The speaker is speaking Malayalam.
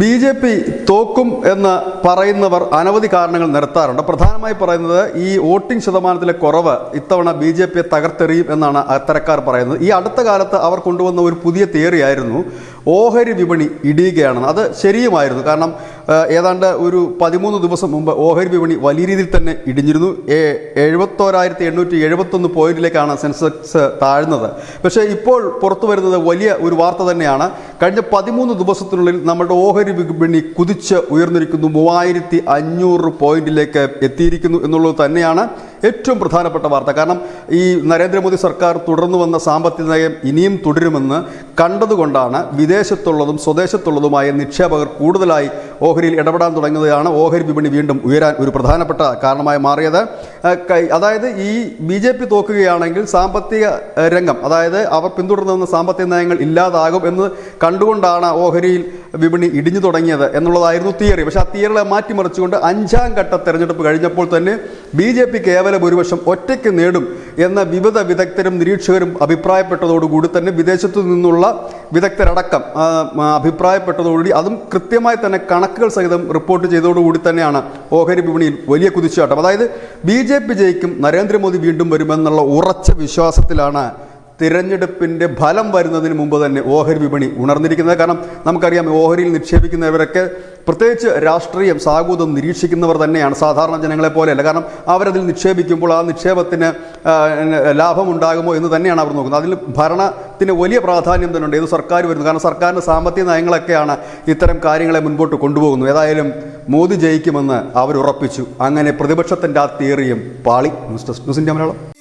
ബി ജെ പി തോക്കും എന്ന് പറയുന്നവർ അനവധി കാരണങ്ങൾ നിരത്താറുണ്ട്. പ്രധാനമായി പറയുന്നത് ഈ വോട്ടിംഗ് ശതമാനത്തിലെ കുറവ് ഇത്തവണ ബി ജെ പിയെ തകർത്തെറിയും എന്നാണ് അത്തരക്കാർ പറയുന്നത്. ഈ അടുത്ത കാലത്ത് അവർ കൊണ്ടുവന്ന ഒരു പുതിയ തിയറിയായിരുന്നു ഓഹരി വിപണി ഇടിയുകയാണെന്ന്. അത് ശരിയുമായിരുന്നു. കാരണം ഏതാണ്ട് ഒരു പതിമൂന്ന് ദിവസം മുമ്പ് ഓഹരി വിപണി വലിയ രീതിയിൽ തന്നെ ഇടിഞ്ഞിരുന്നു. എഴുപത്തോരായിരത്തി എണ്ണൂറ്റി എഴുപത്തൊന്ന് പോയിന്റിലേക്കാണ് സെൻസെക്സ് താഴ്ന്നത്. പക്ഷേ ഇപ്പോൾ പുറത്തു വരുന്നത് വലിയ ഒരു വാർത്ത തന്നെയാണ്. കഴിഞ്ഞ പതിമൂന്ന് ദിവസത്തിനുള്ളിൽ നമ്മുടെ ഓഹരി വിപണി കുതിച്ച് ഉയർന്നിരിക്കുന്നു. മൂവായിരത്തി അഞ്ഞൂറ് പോയിന്റിലേക്ക് എത്തിയിരിക്കുന്നു എന്നുള്ളത് തന്നെയാണ് ഏറ്റവും പ്രധാനപ്പെട്ട വാർത്ത. കാരണം ഈ നരേന്ദ്രമോദി സർക്കാർ തുടർന്നു വന്ന സാമ്പത്തിക നയം ഇനിയും തുടരുമെന്ന് കണ്ടതുകൊണ്ടാണ് വിദേശത്തുള്ളതും സ്വദേശത്തുള്ളതുമായ നിക്ഷേപകർ കൂടുതലായി ഓഹരിയിൽ ഇടപെടാൻ തുടങ്ങിയതാണ് ഓഹരി വിപണി വീണ്ടും ഉയരാൻ ഒരു പ്രധാനപ്പെട്ട കാരണമായി മാറിയത്. അതായത് ഈ ബി ജെ പി തോക്കുകയാണെങ്കിൽ സാമ്പത്തിക രംഗം അതായത് അവർ പിന്തുടർന്നു സാമ്പത്തിക നയങ്ങൾ ഇല്ലാതാകും എന്ന് കണ്ടുകൊണ്ടാണ് ഓഹരിയിൽ വിപണി ഇടിഞ്ഞു തുടങ്ങിയത് എന്നുള്ളതായിരുന്നു തിയറി. പക്ഷേ ആ തിയറികളെ മാറ്റിമറിച്ചുകൊണ്ട് അഞ്ചാം ഘട്ട തെരഞ്ഞെടുപ്പ് കഴിഞ്ഞപ്പോൾ തന്നെ ബി ജെ പി കേവല ഭൂരിപക്ഷം ഒറ്റയ്ക്ക് നേടും എന്ന വിവിധ വിദഗ്ധരും നിരീക്ഷകരും അഭിപ്രായപ്പെട്ടതോടുകൂടി തന്നെ വിദേശത്തു നിന്നുള്ള വിദഗ്ധരടക്കം അഭിപ്രായപ്പെട്ടതോടുകൂടി അതും കൃത്യമായി തന്നെ കണക്കുകൾ സഹിതം റിപ്പോർട്ട് ചെയ്തതോടുകൂടി തന്നെയാണ് ഓഹരി വിപണിയിൽ വലിയ കുതിച്ചുചാട്ടം. അതായത് ബി ജെ പി ജയിക്കും നരേന്ദ്രമോദി വീണ്ടും വരുമെന്നുള്ള ഉറച്ച വിശ്വാസത്തിലാണ് തിരഞ്ഞെടുപ്പിന്റെ ഫലം വരുന്നതിന് മുമ്പ് തന്നെ ഓഹരി വിപണി ഉണർന്നിരിക്കുന്നത് കാരണം നമുക്കറിയാം ഓഹരിയിൽ നിക്ഷേപിക്കുന്നവരൊക്കെ പ്രത്യേകിച്ച് രാഷ്ട്രീയം സാഗൂതം നിരീക്ഷിക്കുന്നവർ തന്നെയാണ് സാധാരണ ജനങ്ങളെ പോലെയല്ല. കാരണം അവരതിൽ നിക്ഷേപിക്കുമ്പോൾ ആ നിക്ഷേപത്തിന് ലാഭമുണ്ടാകുമോ എന്ന് തന്നെയാണ് അവർ നോക്കുന്നത്. അതിൽ ഭരണത്തിന് വലിയ പ്രാധാന്യം തന്നെ ഉണ്ട് ഏത് സർക്കാർ വരുന്നു? കാരണം സർക്കാരിന്റെ സാമ്പത്തിക നയങ്ങളൊക്കെയാണ് ഇത്തരം കാര്യങ്ങളെ മുൻപോട്ട് കൊണ്ടുപോകുന്നത്. ഏതായാലും മോദി ജയിക്കുമെന്ന് അവർ ഉറപ്പിച്ചു. അങ്ങനെ പ്രതിപക്ഷത്തിന്റെ ആ തിയറിയും പാളി. ന്യൂസ് ഡെസ്ക് ന്യൂസിന്റെ മലയാളം.